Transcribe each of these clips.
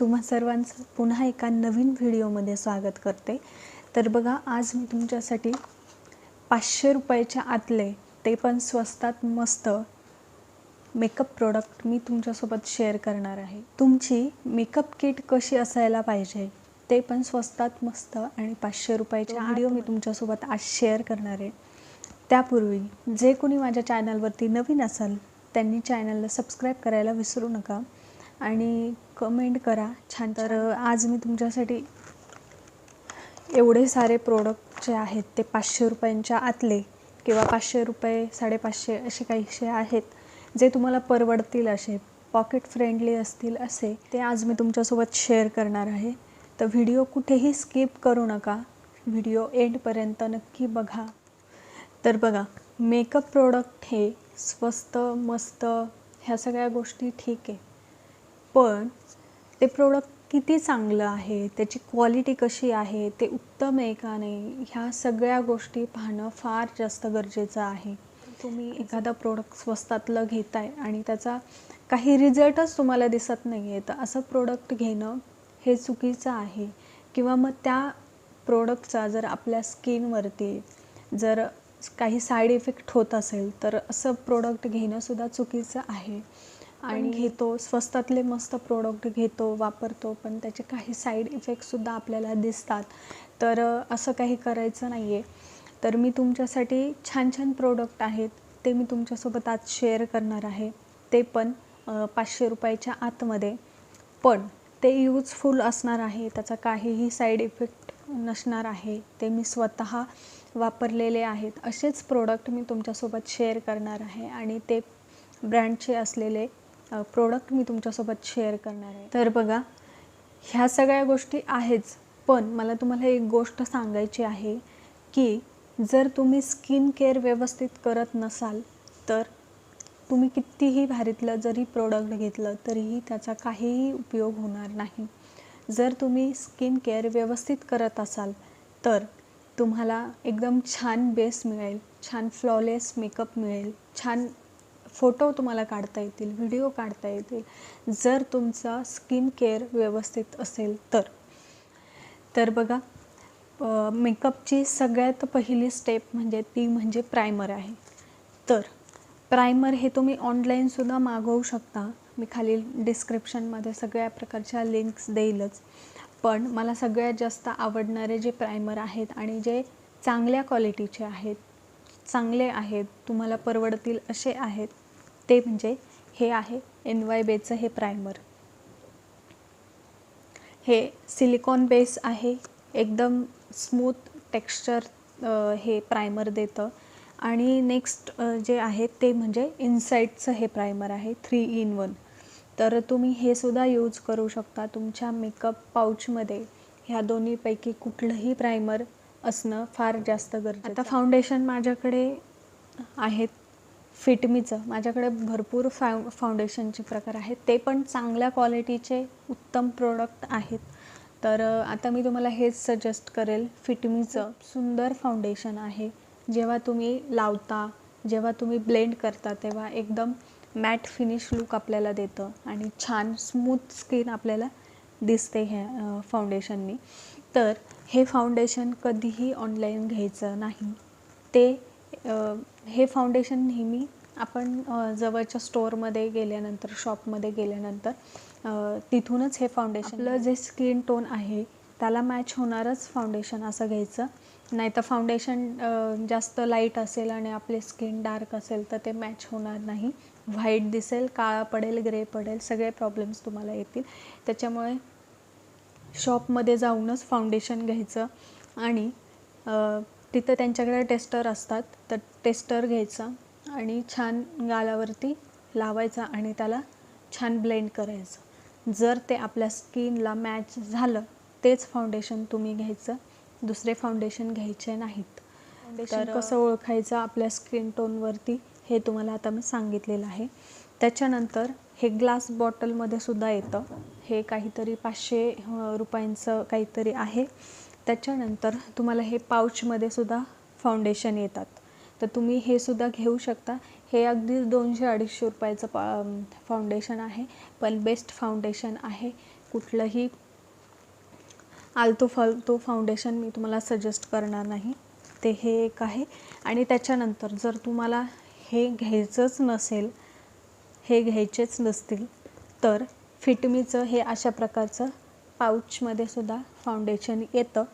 तुम्हा सर्वांचं पुन्हा एका नवीन व्हिडिओमध्ये स्वागत करते. तर बघा आज मी तुमच्यासाठी पाचशे रुपयाच्या आतले ते पण स्वस्तात मस्त मेकअप प्रोडक्ट मी तुमच्यासोबत शेअर करणार आहे. तुमची मेकअप किट कशी असायला पाहिजे ते पण स्वस्तात मस्त आणि पाचशे रुपयाच्या व्हिडिओ मी तुमच्यासोबत आज शेअर करणार आहे. त्यापूर्वी जे कोणी माझ्या चॅनलवरती नवीन असाल त्यांनी चॅनलला सबस्क्राईब करायला विसरू नका. आणि कमेंट करा. छान तर आज मी तुमच्यासाठी एवढे सारे प्रोडक्ट जे आहेत ते पाचशे रुपयांच्या आतले किंवा पाचशे रुपये साडेपाचशे असे काहीसे आहेत जे तुम्हाला परवडतील असे पॉकेट फ्रेंडली असतील असे ते आज मी तुमच्यासोबत शेअर करणार आहे. तर व्हिडिओ कुठेही स्किप करू नका. व्हिडिओ एंडपर्यंत नक्की बघा. तर बघा मेकअप प्रोडक्ट हे स्वस्त मस्त ह्या सगळ्या गोष्टी ठीक आहे. पण ते प्रोडक्ट किती चांगलं आहे त्याची क्वालिटी कशी आहे ते उत्तम आहे का नाही ह्या सगळ्या गोष्टी पाहणं फार जास्त गरजेचं आहे. तुम्ही एखादा प्रोडक्ट स्वस्तातलं घेताय आणि त्याचा काही रिझल्टच तुम्हाला दिसत नाही आहे तर असं प्रोडक्ट घेणं हे चुकीचं आहे. किंवा मग त्या प्रोडक्टचा जर आपल्या स्किनवरती जर काही साईड इफेक्ट होत असेल तर असं प्रोडक्ट घेणंसुद्धा चुकीचं आहे. आणि घेतो स्वस्तातले मस्त प्रोडक्ट घेतो वापरतो पण त्याचे काही साईड इफेक्टसुद्धा आपल्याला दिसतात. तर असं काही करायचं नाही आहे तर मी तुमच्यासाठी छान छान प्रोडक्ट आहेत ते मी तुमच्यासोबत आज शेअर करणार आहे. ते पण पाचशे रुपयाच्या आतमध्ये. पण ते यूजफुल असणार आहे त्याचा काहीही साईड इफेक्ट नसणार आहे. ते मी स्वतः वापरलेले आहेत. असेच प्रोडक्ट मी तुमच्यासोबत शेअर करणार आहे. आणि ते ब्रँडचे असलेले प्रोडक्ट मी तुमच्यासोबत शेअर करणार आहे. तर बघा ह्या सगळ्या गोष्टी आहेच पण मला तुम्हाला एक गोष्ट सांगायची आहे की जर तुम्ही स्किन केअर व्यवस्थित करत नसाल तर तुम्ही कितीही भारीतलं जरी प्रोडक्ट घेतलं तरीही त्याचा काहीही उपयोग होणार नाही. जर तुम्ही स्किन केअर व्यवस्थित करत असाल तर तुम्हाला एकदम छान बेस मिळेल छान फ्लॉलेस मेकअप मिळेल छान फोटो तुम्हाला काढता येतील व्हिडिओ काढता येतील जर तुमचा स्किन केअर व्यवस्थित असेल तर. तर बघा मेकअपची सगळ्यात पहिली स्टेप म्हणजे ती म्हणजे प्रायमर आहे. तर प्रायमर हे तुम्ही ऑनलाईनसुद्धा मागवू शकता. मी खालील डिस्क्रिप्शनमध्ये सगळ्या प्रकारच्या लिंक्स देईलच. पण मला सगळ्यात जास्त आवडणारे जे प्रायमर आहेत आणि जे चांगल्या क्वालिटीचे आहेत चांगले आहेत तुम्हाला परवडतील असे आहेत ते म्हणजे हे आहे एन वाय बेचं हे प्रायमर हे सिलिकॉन बेस आहे एकदम स्मूथ टेक्स्चर हे प्रायमर देतं. आणि नेक्स्ट जे आहे ते म्हणजे इनसाईटचं हे प्रायमर आहे थ्री इन वन तर तुम्ही हे सुद्धा यूज करू शकता तुमच्या मेकअप पाऊचमध्ये ह्या दोन्हीपैकी कुठलंही प्रायमर असणं फार जास्त गरजेचं. आता फाउंडेशन माझ्याकडे आहेत फिटमीचं माझ्याकडे भरपूर फा फाउंडेशनचे प्रकार आहेत. ते पण चांगल्या क्वालिटीचे उत्तम प्रोडक्ट आहेत. तर आता मी तुम्हाला हेच सजेस्ट करेल. फिटमीचं सुंदर फाउंडेशन आहे. जेव्हा तुम्ही लावता जेव्हा तुम्ही ब्लेंड करता तेव्हा एकदम मॅट फिनिश लुक आपल्याला देतं आणि छान स्मूथ स्किन आपल्याला दिसते ह्या फाउंडेशननी तर हे फाउंडेशन कधीही ऑनलाईन घ्यायचं नाही. ते हे फाउंडेशन नेहमी आपण जवळच्या स्टोअरमध्ये गेल्यानंतर शॉपमध्ये गेल्यानंतर तिथूनच हे फाउंडेशन आपलं जे स्किन टोन आहे त्याला मॅच होणारच फाउंडेशन असं घ्यायचं. नाही तर फाउंडेशन जास्त लाइट असेल आणि आपले स्किन डार्क असेल तर ते मॅच होणार नाही. व्हाईट दिसेल काळा पडेल ग्रे पडेल सगळे प्रॉब्लेम्स तुम्हाला येतील. त्याच्यामुळे शॉपमध्ये जाऊनच फाउंडेशन घ्यायचं आणि तिथं त्यांच्याकडे टेस्टर असतात. तर टेस्टर घ्यायचा आणि छान गालावरती लावायचा आणि त्याला छान ब्लेंड करायचं. जर ते आपल्या स्किनला मॅच झालं तेच फाउंडेशन तुम्ही घ्यायचं. दुसरे फाउंडेशन घ्यायचे नाहीत. तर कसं ओळखायचं आपल्या स्किन टोनवरती हे तुम्हाला आता मी सांगितलेलं आहे. त्याच्यानंतर हे ग्लास बॉटलमध्ये सुद्धा येतं. हे काहीतरी पाचशे रुपयांचं काहीतरी आहे. त्याच्यानंतर तुम्हाला हे पाऊचमध्ये सुद्धा फाउंडेशन येतात. तर तुम्ही हे सुद्धा घेऊ शकता. हे अगदी दोनशे अडीचशे रुपयाचं पा फाउंडेशन आहे. पण बेस्ट फाउंडेशन आहे. कुठलंही आलतो फालतो फाउंडेशन मी तुम्हाला सजेस्ट करणार नाही. ते हे एक आहे. आणि त्याच्यानंतर जर तुम्हाला हे घ्यायचंच नसेल हे घ्यायचेच नसतील तर फिटमीचं हे अशा प्रकारचं पाऊचमध्ये सुद्धा फाउंडेशन येतं.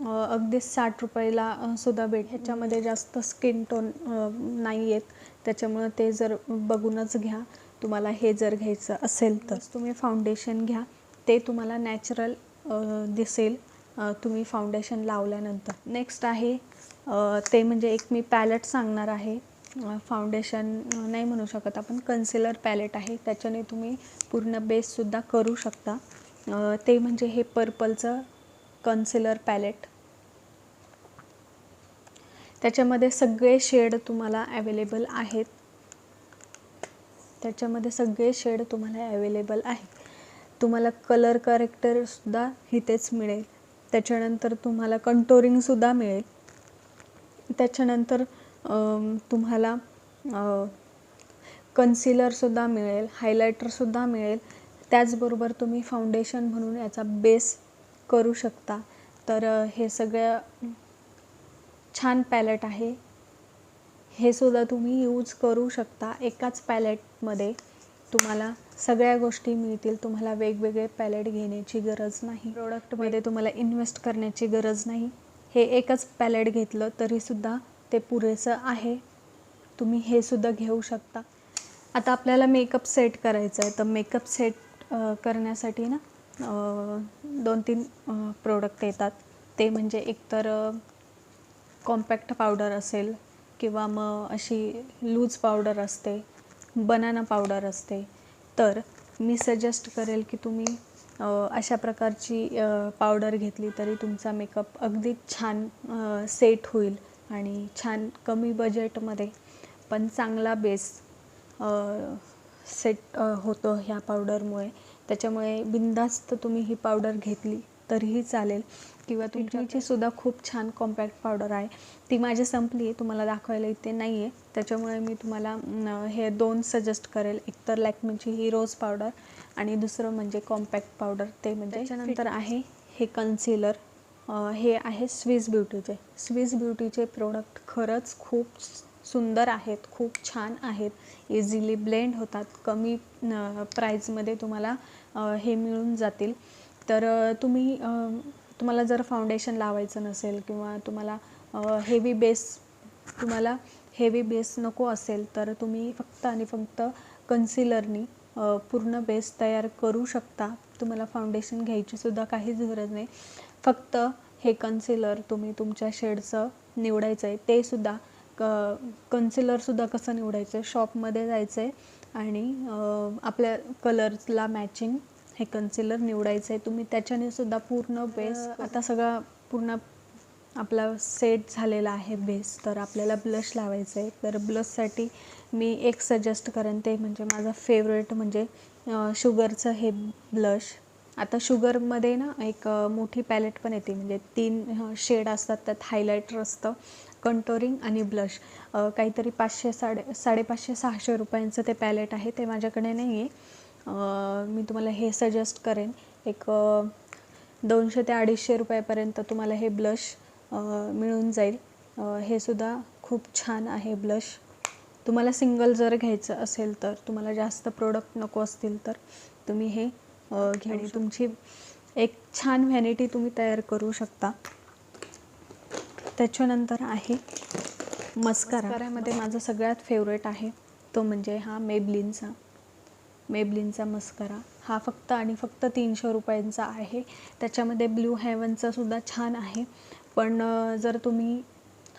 अगदी साठ रुपयाला सुद्धा भेट ह्याच्यामध्ये जास्त स्किन टोन नाही येत. त्याच्यामुळं ते जर बघूनच घ्या. तुम्हाला हे जर घ्यायचं असेल तर तुम्ही फाउंडेशन घ्या. ते तुम्हाला नॅचरल दिसेल. तुम्ही फाउंडेशन लावल्यानंतर. नेक्स्ट आहे ते म्हणजे एक मी पॅलेट सांगणार आहे. फाउंडेशन नाही म्हणू शकत आपण कन्सिलर पॅलेट आहे. त्याच्याने तुम्ही पूर्ण बेससुद्धा करू शकता. ते म्हणजे हे पर्पलचं कन्सिलर पॅलेट त्याच्यामध्ये सगळे शेड तुम्हाला अवेलेबल आहेत. त्याच्यामध्ये सगळे शेड तुम्हाला अवेलेबल आहे तुम्हाला कलर करेक्टरसुद्धा इथेच मिळेल. त्याच्यानंतर तुम्हाला कंटोरिंगसुद्धा मिळेल. त्याच्यानंतर तुम्हाला कन्सिलरसुद्धा मिळेल हायलायटरसुद्धा मिळेल. त्याचबरोबर तुम्ही फाउंडेशन म्हणून याचा बेस करू शकता. तर हे सगळं छान पॅलेट आहे. हे सुद्धा तुम्ही यूज करू शकता एकाच पॅलेटमध्ये तुम्हाला सगळ्या गोष्टी मिळतील. तुम्हाला वेगवेगळे पॅलेट घेण्याची गरज नाही. प्रोडक्टमध्ये तुम्हाला इन्व्हेस्ट करण्याची गरज नाही. हे एकच पॅलेट घेतलं तरीसुद्धा ते पुरेसं आहे. तुम्ही हे सुद्धा घेऊ शकता. आता आपल्याला मेकअप सेट करायचा आहे तर मेकअप सेट करण्यासाठी ना दोन तीन प्रोडक्ट येतात. ते म्हणजे एकतर कॉम्पॅक्ट पावडर असेल किंवा मग अशी लूज पावडर असते बनाना पावडर असते. तर मी सजेस्ट करेल की तुम्ही अशा प्रकारची पावडर घेतली तरी तुमचा मेकअप अगदी छान सेट होईल आणि छान कमी बजेटमध्ये पण चांगला बेस सेट होतो ह्या पावडरमुळे त्याच्यामुळे बिनधास्त तुम्ही ही पावडर घेतली तरीही चालेल. किंवा तुमच्याची सुद्धा खूप छान कॉम्पॅक्ट पावडर आहे. ती माझी संपली आहे तुम्हाला दाखवायला इथे नाही आहे त्याच्यामुळे मी तुम्हाला हे दोन सजेस्ट करेल. एक तर लॅक्मेची ही रोज पावडर आणि दुसरं म्हणजे कॉम्पॅक्ट पावडर ते म्हणजे त्याच्यानंतर आहे हे कन्सिलर हे आहे स्विस ब्युटीचे स्विस ब्युटीचे प्रोडक्ट खरंच खूप सुंदर आहेत खूप छान आहेत. इझिली ब्लेंड होतात. कमी प्राईजमध्ये तुम्हाला हे मिळून जातील. तर तुम्ही तुम्हाला जर फाउंडेशन लावायचं नसेल किंवा तुम्हाला हेवी बेस तुम्हाला हेवी बेस नको असेल तर तुम्ही फक्त आणि फक्त कन्सिलरनी पूर्ण बेस तयार करू शकता. तुम्हाला फाउंडेशन घ्यायचीसुद्धा काहीच गरज नाही. फक्त हे कन्सिलर तुम्ही तुमच्या शेडचं निवडायचं आहे ते सुद्धा क कन्सिलरसुद्धा कसं निवडायचं? आहे शॉपमध्ये जायचं आहे आणि आपल्या कलर्सला मॅचिंग हे कन्सिलर निवडायचं आहे तुम्ही त्याच्याने सुद्धा पूर्ण बेस आता सगळा पूर्ण आपला सेट झालेला आहे बेस तर आपल्याला ब्लश लावायचं आहे तर ब्लशसाठी मी एक सजेस्ट करेन ते म्हणजे माझं फेवरेट म्हणजे शुगरचं हे ब्लश आता शुगरमध्ये ना एक मोठी पॅलेट पण येते. म्हणजे तीन शेड असतात. त्यात हायलायटर असतं कंटोरिंग आणि ब्लश काहीतरी पाचशे साडे साडेपाचशे सहाशे रुपयांचं ते पॅलेट आहे. ते माझ्याकडे नाही आहे मी तुम्हाला हे सजेस्ट करेन. एक दोनशे ते अडीचशे रुपयापर्यंत तुम्हाला हे ब्लश मिळून जाईल. हे सुद्धा खूप छान आहे ब्लश तुम्हाला सिंगल जर घ्यायचं असेल तर तुम्हाला जास्त प्रोडक्ट नको असतील तर तुम्ही हे आणि तुमची एक छान व्हॅनिटी तुम्ही तयार करू शकता. त्याच्यानंतर आहे मस्कारा. मस्काऱ्यामध्ये माझा सगळ्यात फेवरेट आहे. तो म्हणजे हा मेबलिनचा मेबलिनचा मस्करा. हा फक्त आणि फक्त तीनशे रुपयांचा आहे. त्याच्यामध्ये ब्ल्यू हेवनचा सुद्धा छान आहे. पण जर तुम्ही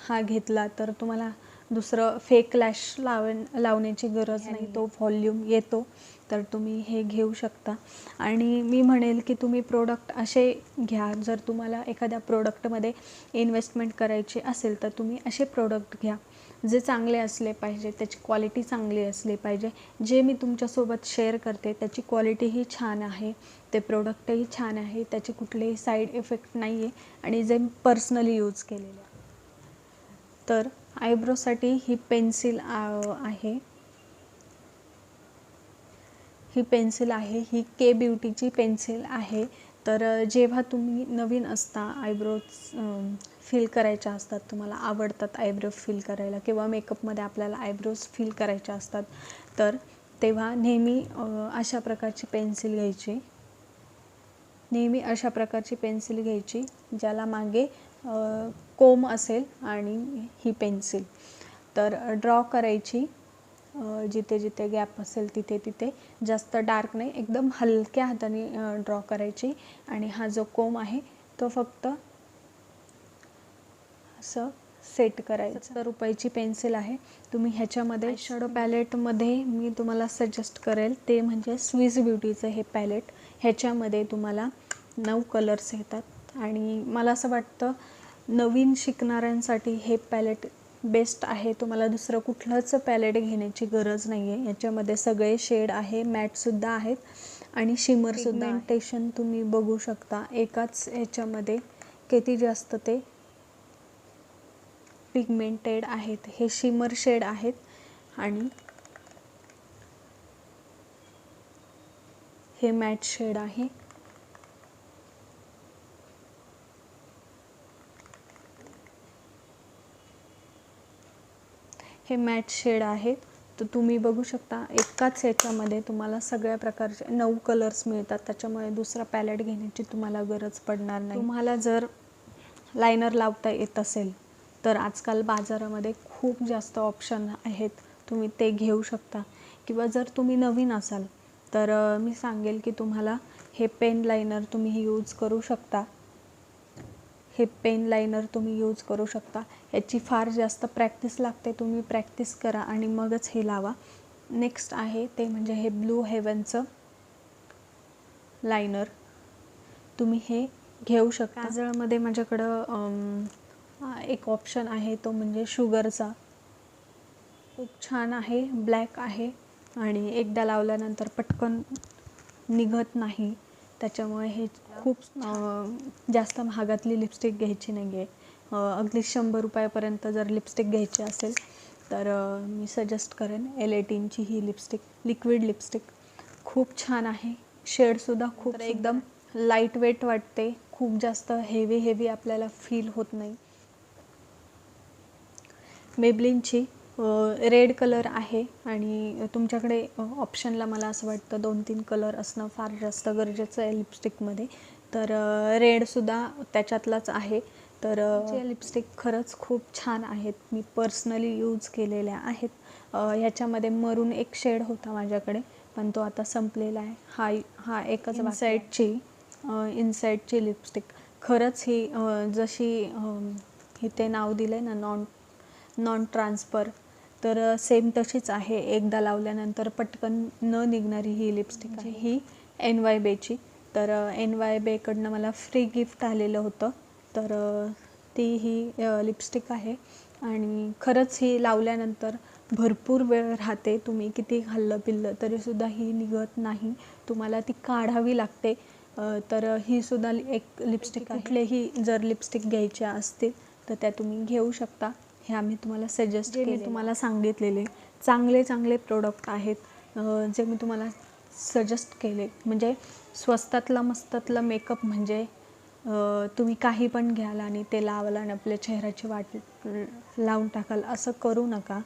हा घेतला तर तुम्हाला दुसरं फेक लॅश लाव लावण्याची गरज नाही तो व्हॉल्यूम येतो. तर तुम्ही हे घेऊ शकता. आणि मी म्हणेल की तुम्ही प्रोडक्ट असे घ्या जर तुम्हाला एखाद्या प्रोडक्टमध्ये इन्व्हेस्टमेंट करायची असेल तर तुम्ही असे प्रोडक्ट घ्या जे चांगले असले पाहिजे त्याची क्वालिटी चांगली असली पाहिजे. जे मी तुमच्यासोबत शेअर करते त्याची क्वालिटीही छान आहे ते प्रोडक्टही छान आहे त्याचे कुठलेही साईड इफेक्ट नाही आहे आणि जे पर्सनली यूज केलेले तर आयब्रोसाठी ही पेन्सिल आहे. ही पेन्सिल आहे ही के ब्युटीची पेन्सिल आहे. तर जेव्हा तुम्ही नवीन असता आयब्रोज फील करायच्या असतात तुम्हाला आवडतात आयब्रो फिल करायला किंवा मेकअपमध्ये आपल्याला आयब्रोज फील करायच्या असतात तर तेव्हा नेहमी अशा प्रकारची पेन्सिल घ्यायची. नेहमी अशा प्रकारची पेन्सिल घ्यायची ज्याला मागे कोम असेल आणि ही पेन्सिल. तर ड्रॉ करायची जिथे जिथे गॅप असेल तिथे तिथे. जास्त डार्क नाही एकदम हलक्या हाताने ड्रॉ करायची. आणि हा जो कोम आहे तो फक्त असं सेट करायचं. सत्तर रुपयाची पेन्सिल आहे. तुम्ही ह्याच्यामध्ये शॅडो पॅलेटमध्ये मी तुम्हाला सजेस्ट करेल ते म्हणजे स्विस ब्युटीचं हे पॅलेट. ह्याच्यामध्ये तुम्हाला नऊ कलर्स येतात. आणि मला असं वाटतं नवीन शिकणाऱ्यांसाठी हे पॅलेट बेस्ट आहे. तुम्हाला दुसरं कुठलंच पॅलेट घेण्याची गरज नाही आहे याच्यामध्ये सगळे शेड आहे मॅटसुद्धा आहेत आणि शिमरसुद्धा पिगमेंटेशन तुम्ही बघू शकता. एकाच ह्याच्यामध्ये किती जास्त ते पिगमेंटेड आहेत. हे शिमर शेड आहेत आणि हे मॅट शेड आहे. हे मॅट शेड आहे. तर तुम्ही बघू शकता एकाच याच्यामध्ये तुम्हाला सगळ्या प्रकारचे नऊ कलर्स मिळतात. त्याच्यामुळे दुसरा पॅलेट घेण्याची तुम्हाला गरज पडणार नाही. तुम्हाला जर लायनर लावता येत असेल तर आजकाल बाजारामध्ये खूप जास्त ऑप्शन आहेत. तुम्ही ते घेऊ शकता. किंवा जर तुम्ही नवीन असाल तर मी सांगेल की तुम्हाला हे पेन लायनर तुम्ही यूज करू शकता. हे पेन लाईनर तुम्ही यूज करू शकता. याची फार जास्त प्रॅक्टिस लागते तुम्ही प्रॅक्टिस करा आणि मगच हे लावा. नेक्स्ट आहे ते म्हणजे हे ब्लू हेवनचं लायनर तुम्ही हे घेऊ शकता. काजळमध्ये माझ्याकडं एक ऑप्शन आहे तो म्हणजे शुगरचा खूप छान आहे ब्लॅक आहे आणि एकदा लावल्यानंतर पटकन निघत नाही. त्याच्यामुळे हे खूप जास्त महागातली लिपस्टिक घ्यायची नाही आहे अगदी शंभर रुपयापर्यंत जर लिपस्टिक घ्यायची असेल तर मी सजेस्ट करेन एल एटीनची ही लिपस्टिक लिक्विड लिपस्टिक खूप छान आहे. शेडसुद्धा खूप एकदम लाइट वेट वाटते. खूप जास्त हेवी हेवी आपल्याला फील होत नाही. मेबलिनची रेड कलर आहे आणि तुमच्याकडे ऑप्शनला मला असं वाटतं दोन तीन कलर असणं फार जास्त गरजेचं आहे लिपस्टिकमध्ये. तर रेडसुद्धा त्याच्यातलाच आहे. तर लिपस्टिक खरंच खूप छान आहेत. मी पर्सनली यूज केलेल्या आहेत. ह्याच्यामध्ये मरून एक शेड होता माझ्याकडे पण तो आता संपलेला आहे. हा हा एकच इनसाईडची इनसाईडची लिपस्टिक. खरंच ही जशी अम, इथे नाव दिलं आहे ना नॉन नॉन ट्रान्सफर तर सेम तशीच आहे. एकदा लावल्यानंतर पटकन न निघणारी ही लिपस्टिक आहे. ही एन वाय बेची तर एन वाय बेकडनं मला फ्री गिफ्ट आलेलं होतं. तर ती ही लिपस्टिक आहे. आणि खरंच ही लावल्यानंतर भरपूर वेळ राहते. तुम्ही किती खाल्लं पिल्लं तरीसुद्धा ही निघत नाही. तुम्हाला ती काढावी लागते. तर ही सुद्धा लि- एक लिपस्टिक कुठलेही जर लिपस्टिक घ्यायच्या असतील तर त्या तुम्ही घेऊ शकता. हे आम्ही तुम्हाला सजेस्ट जे मी तुम्हाला सांगितलेले चांगले चांगले प्रोडक्ट आहेत जे मी तुम्हाला सजेस्ट केले. म्हणजे स्वस्तातला मस्तातला मेकअप म्हणजे तुम्ही काही पण घ्याल आणि ते लावाल आणि आपल्या चेहऱ्याची वाट लावून टाकाल असं करू नका.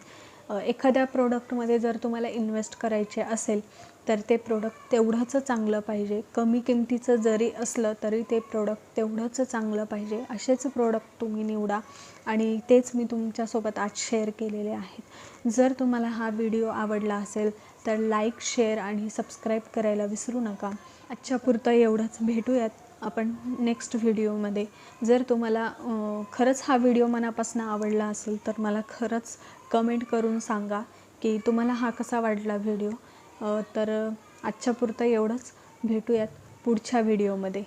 एखाद्या प्रोडक्टमध्ये जर तुम्हाला इन्व्हेस्ट करायचे असेल तर ते प्रोडक्ट तेवढंच चांगलं पाहिजे. कमी किमतीचं जरी असलं तरी ते प्रोडक्ट तेवढंच चांगलं पाहिजे. असेच प्रोडक्ट तुम्ही निवडा आणि तेच मी तुमच्यासोबत आज शेअर केलेले आहेत. जर तुम्हाला हा व्हिडिओ आवडला असेल तर लाईक शेअर आणि सबस्क्राईब करायला विसरू नका. आजच्या पुरतं एवढंच. भेटूयात आपण नेक्स्ट व्हिडिओमध्ये जर तुम्हाला खरंच हा व्हिडिओ मनापासून आवडला असेल तर मला खरंच कमेंट करून सांगा की तुम्हाला हा कसा वाटला व्हिडिओ तर आजच्यापुरतं एवढंच. भेटूयात पुढच्या व्हिडिओमध्ये